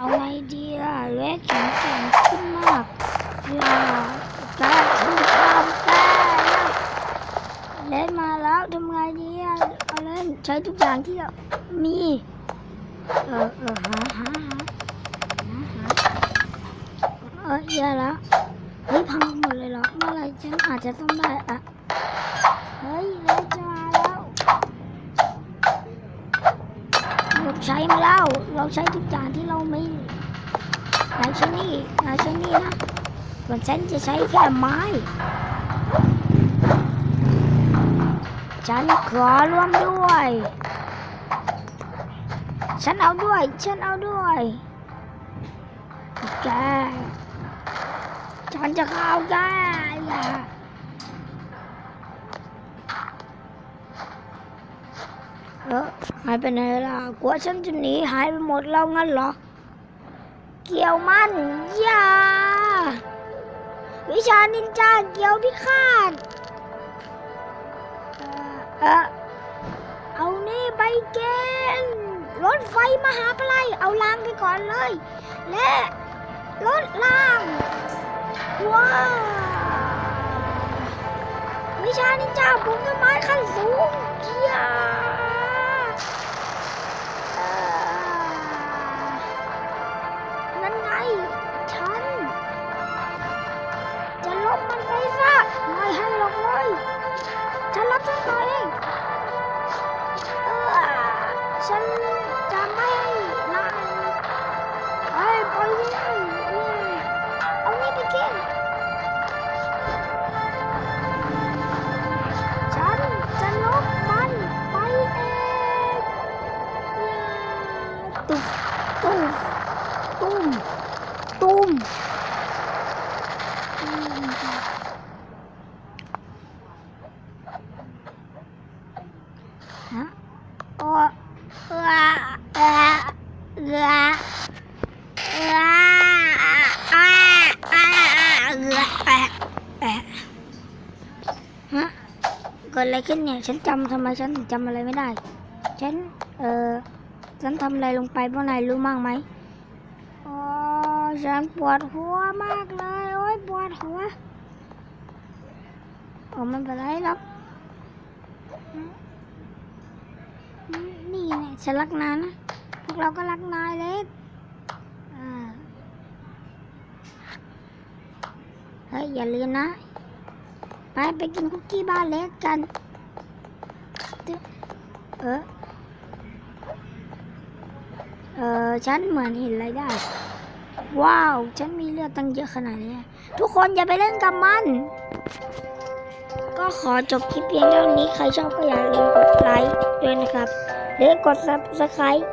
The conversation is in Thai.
เอาไงดีล่ะเล็กแข็งแกร่งขึ้นมากอย่าแกฉันจะทำแกนะเล่นมาแล้วทำไงดีอะเอาเล่นใช้ทุกอย่างที่เรามีเออเออหาหาหาเออแย่แล้วเฮ้ยพังหมดเลยเหรอเมื่อไรฉันอาจจะต้องได้อะเฮ้ยเล็กจะมาแล้วเรา ใช้มาแล้ว เราใช้ทุกอย่างที่เรามีนายใช้นี่นายใช้นี่นะส่วนฉันจะใช้แค่ไม้ ฉันขอร่วมด้วย ฉันเอาด้วย ฉันเอาด้วยแกฉันจะเข้าแกอย่า เออหายไปไหนล่ะกลัวฉันจะหนีหายไปหมดแล้วงั้นเหรอ เกี่ยวมันอย่าวิชานินจาเกี่ยวพิฆาตเออเออเอานี่ไปเกณฑ์รถไฟมหาปลัยเอาลางไปก่อนเลย และรถล่างว้าววิชานินจาผมต้นไม้ขั้นสูงเจียเตุ๊บตุ๊บตุ้มตุ้มตุ้มฮะโอ้เออเออเออเออเออเออเออฮะเกิดอะไรขึ้นเนี่ย ฉันจำทำไมฉันถึงจำอะไรไม่ได้ ฉัน เออ ฉันทำอะไรลงไปพวกนายรู้มั้งไหมอ๋อฉันปวดหัวมากเลย โอ้ยปวดหัวโอ้ไม่เป็นไรหรอกนี่ไงฉันรักนายนะ พวกเราก็รักนายเล็กเฮ้ย อย่าลืมนะ ไปไปกินคุกกี้บ้านเล็กกัน เออ ออฉันเหมือนเห็นอะไรได้ ว้าว ฉันมีเลือดตั้งเยอะขนาดนี้ ทุกคนอย่าไปเล่นกับมัน ก็ขอจบคลิปเพียงเท่านี้ ใครชอบก็อย่าลืมกดไลค์ด้วยนะครับ หรือกด subscribe